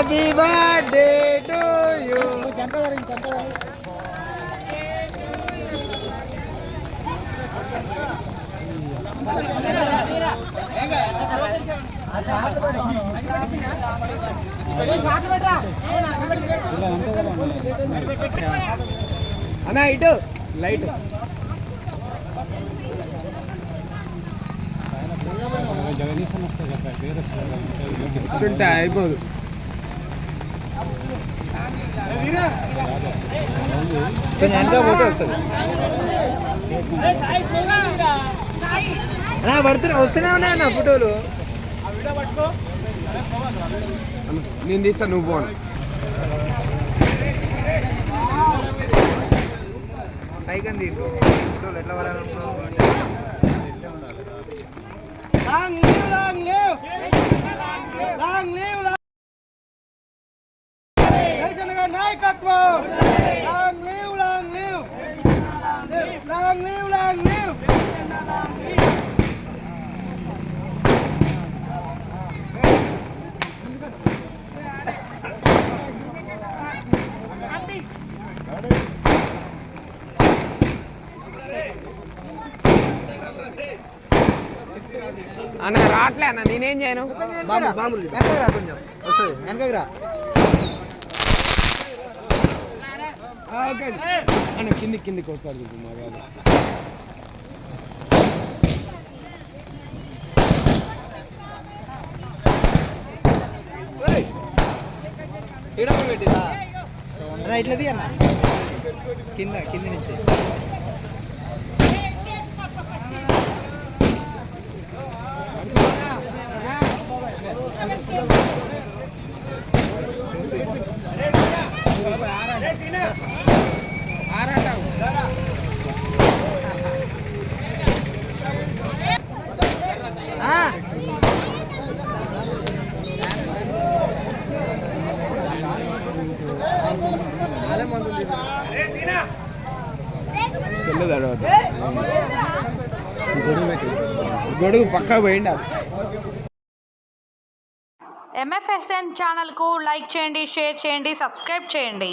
Happy birthday to you అన్న ఇటు. Light కూర్చుంటే అయిపోదు. కొంచెం ఎంత పోతే వస్తుంది. పడుతున్నా వస్తూనే ఫోటోలు. నేను తీస్తా నువ్వు పోను పైకంది ఫోటోలు ఎట్లా పడాలనుకున్నావు? long leave long leave long leave Jayachandra నాయకత్వం long leave long leave long leave long leave అన్న రావట్లే అన్న నేనేం చేయను బాంబు బాంబులు వెనకరా కొంచెం వస్తుంది వెనకకి రా అన్న కింది కిందికి ఒకసారి మా వాళ్ళు రైట్లది అన్న. కింద కింద నుంచి. గొడుగు పక్కా పోయిండు ఎంఎఫ్ఎస్ఎన్ ఛానల్కు లైక్ చేయండి షేర్ చేయండి సబ్స్క్రైబ్ చేయండి